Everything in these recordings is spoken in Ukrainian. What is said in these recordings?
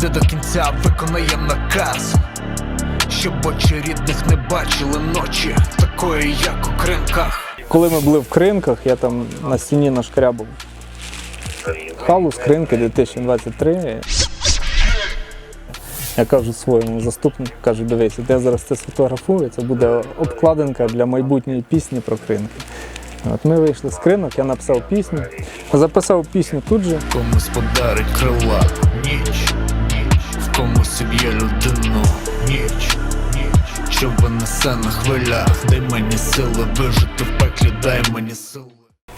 піде до кінця, виконає наказ. Щоб очі рідних не бачили ночі, такої, як у кринках. Коли ми були в кринках, я там на стіні нашкрябав халу з кринки 2023. Я кажу своєму заступнику, кажу, дивись, я зараз це сфотографую, це буде обкладинка для майбутньої пісні про кринки. От ми вийшли з кринок, я написав пісню, записав пісню тут же. Комусь подарить крила ніч, комусь об'є людину ніч, що винесе на хвилях, дай мені сили вижити в пеклі, дай мені сили.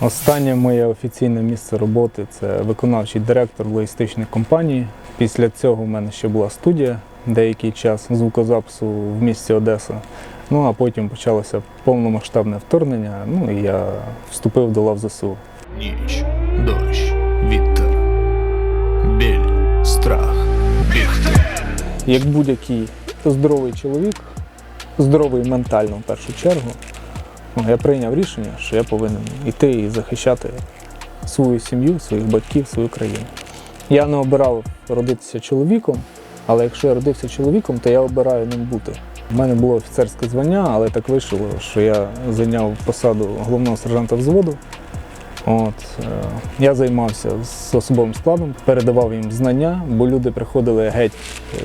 Останнє моє офіційне місце роботи це виконавчий директор логістичної компанії. Після цього в мене ще була студія деякий час звукозапису в місті Одеса. Ну а потім почалося повномасштабне вторгнення. Ну і я вступив до лав ЗСУ. Ніч, дощ, вітер, біль, страх, бігти. Як будь-який здоровий чоловік, здоровий ментально в першу чергу, ну, я прийняв рішення, що я повинен йти і захищати свою сім'ю, своїх батьків, свою країну. Я не обирав родитися чоловіком, але якщо я родився чоловіком, то я обираю ним бути. У мене було офіцерське звання, але так вийшло, що я зайняв посаду головного сержанта взводу. От, е, я займався з особовим складом, передавав їм знання, бо люди приходили геть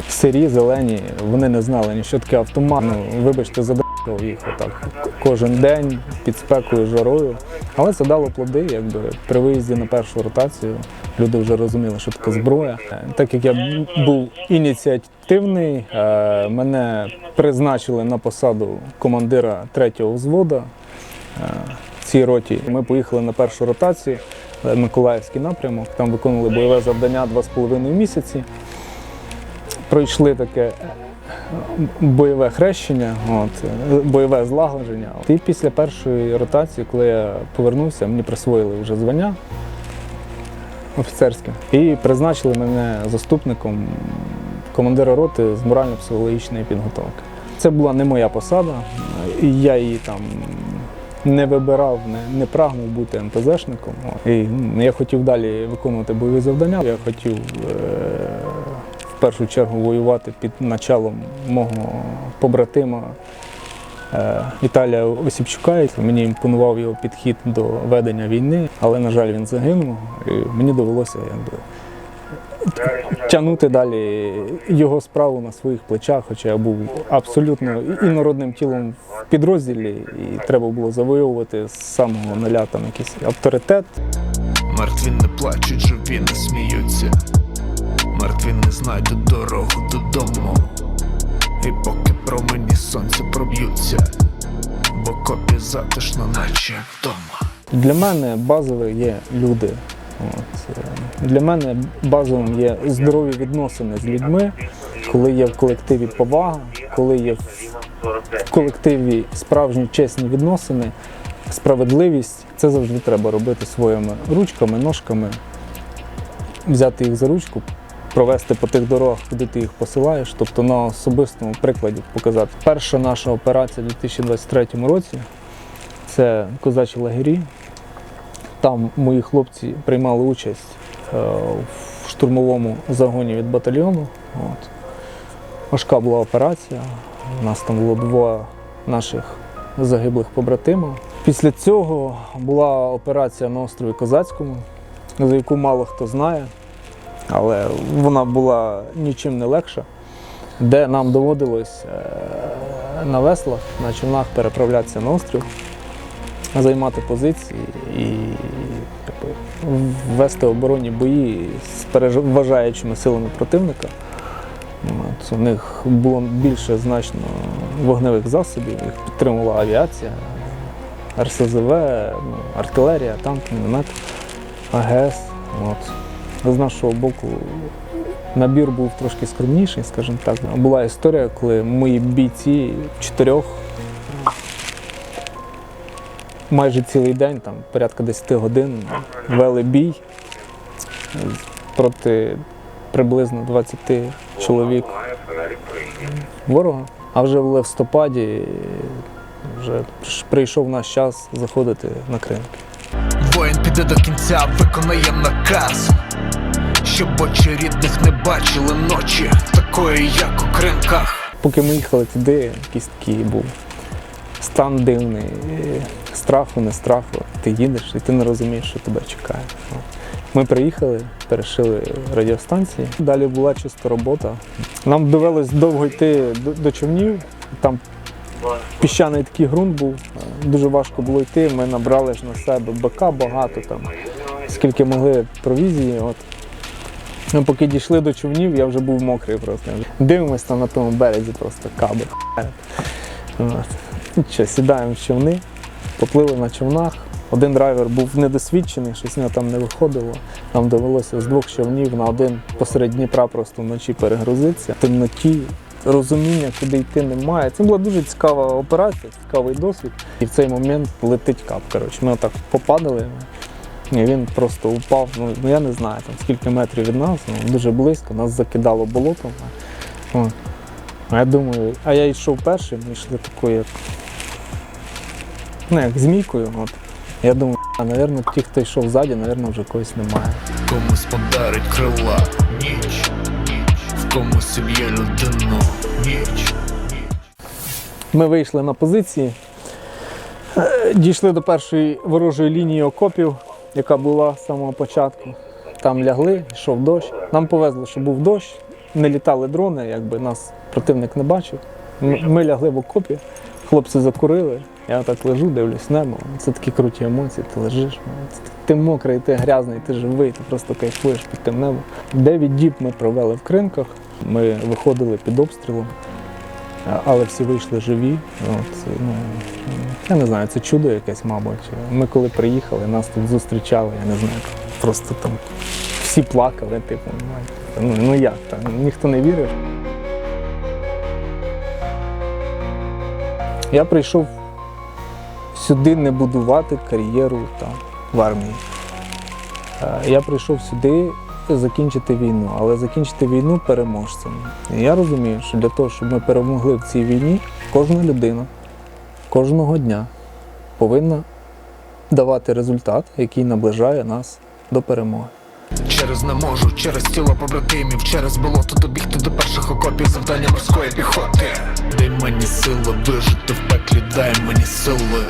сирі, зелені, вони не знали ні що таке автомат. Ну, вибачте, задав їх отак кожен день під спекою, жарою. Але це дало плоди, якби при виїзді на першу ротацію люди вже розуміли, що таке зброя. Е, Так як я був ініціативний, е, мене призначили на посаду командира третього взвода в цій роті. Ми поїхали на першу ротацію, е, Миколаївський напрямок. Там виконували бойове завдання 2,5 місяці. Пройшли таке е, бойове хрещення, от, е, бойове злагодження. І після першої ротації, коли я повернувся, мені присвоїли вже звання офіцерське і призначили мене заступником командира роти з морально-психологічної підготовки. Це була не моя посада, я її там не вибирав, не, не прагнув бути МТЗшником. І я хотів далі виконувати бойові завдання. Я хотів е- в першу чергу воювати під началом мого побратима е- Віталія Осіпчука. Мені імпонував його підхід до ведення війни, але, на жаль, він загинув. І мені довелося якби, тягнути далі його справу на своїх плечах, хоча я був абсолютно інородним тілом в підрозділі, і треба було завоювати з самого нуля там якийсь авторитет. Мертві не плачуть, живі не сміються. Мертві не знайдуть дорогу додому. І поки промені сонця проб'ються, в окопі затишно, наче вдома. Для мене базові є люди. От. е, Для мене базовим є здорові відносини з людьми, коли є в колективі повага, коли є в колективі справжні чесні відносини, справедливість. Це завжди треба робити своїми ручками, ножками, взяти їх за ручку, провести по тих дорогах, куди ти їх посилаєш, тобто на особистому прикладі показати. Перша наша операція у 2023 році це козачі лагері. Там мої хлопці приймали участь е, в штурмовому загоні від батальйону. От. Важка була операція. У нас там було двоє наших загиблих побратимів. Після цього була операція на острові Козацькому, за яку мало хто знає, але вона була нічим не легша, де нам доводилось е, на веслах, на човнах переправлятися на острів займати позиції і вести оборонні бої з переважаючими силами противника. От, у них було більше значно вогневих засобів, їх підтримувала авіація, РСЗВ, ну, артилерія, танк, міномет, АГС. От. З нашого боку набір був трошки скромніший, скажімо так. Була історія, коли мої бійці чотирьох майже цілий день, там порядка 10 годин, вели бій проти приблизно 20 чоловік ворога. А вже в листопаді вже прийшов наш час заходити на Крим. Воїн піде до кінця, виконає наказ. Щоб очі рідних не бачили ночі, такої, як у кринках. Поки ми їхали туди, якийсь такий був стан дивний, страху, не страху. Ти їдеш і ти не розумієш, що тебе чекає. Ну, Ми приїхали, перешили радіостанції. Далі була чисто робота. Нам довелось довго йти до, човнів. Там піщаний такий ґрунт був, дуже важко було йти. Ми набрали ж на себе БК багато там, скільки могли провізії. От. Ми поки дійшли до човнів, я вже був мокрий просто. Дивимось там на тому березі просто каби. Ну що, сідаємо в човни, поплили на човнах. Один драйвер був недосвідчений, щось нього там не виходило. Нам довелося з двох човнів на один посеред Дніпра просто вночі перегрузитися. В темноті, розуміння, куди йти немає. Це була дуже цікава операція, цікавий досвід. І в цей момент летить кап. Коротше, ми отак попадали. І він просто упав. Ну ну, я не знаю там скільки метрів від нас, ну, дуже близько, нас закидало болотом. От. А я думаю, а я йшов першим, ми йшли такою, як, ну, як змійкою. От. Я думаю, а, напевно, ті, хто йшов ззаді, напевно, вже когось немає. Комусь подарить крила ніч, в комусь уб'є людину ніч. Ми вийшли на позиції, е, дійшли до першої ворожої лінії окопів, яка була з самого початку. Там лягли, йшов дощ. Нам повезло, що був дощ, не літали дрони, якби нас противник не бачив. Ми лягли в окопі, хлопці закурили. Я так лежу, дивлюсь небо. Це такі круті емоції, ти лежиш. ну, це- Ти мокрий, ти грязний, ти живий, ти просто кайфуєш під тим небом. Дев'ять діб ми провели в кринках, ми виходили під обстрілом. Але всі вийшли живі. От, ну, я не знаю, це чудо якесь, мабуть. Ми коли приїхали, нас тут зустрічали, я не знаю, просто там всі плакали, типу, ну, ну як так? Ніхто не вірив. Я прийшов сюди не будувати кар'єру там, в армії. Е, Я прийшов сюди закінчити війну, але закінчити війну переможцем. І я розумію, що для того, щоб ми перемогли в цій війні, кожна людина кожного дня повинна давати результат, який наближає нас до перемоги. Через не можу, через тіло побратимів, через болото добігти до перших окопів завдання морської піхоти. Дай мені сили вижити в пеклі, дай мені сили.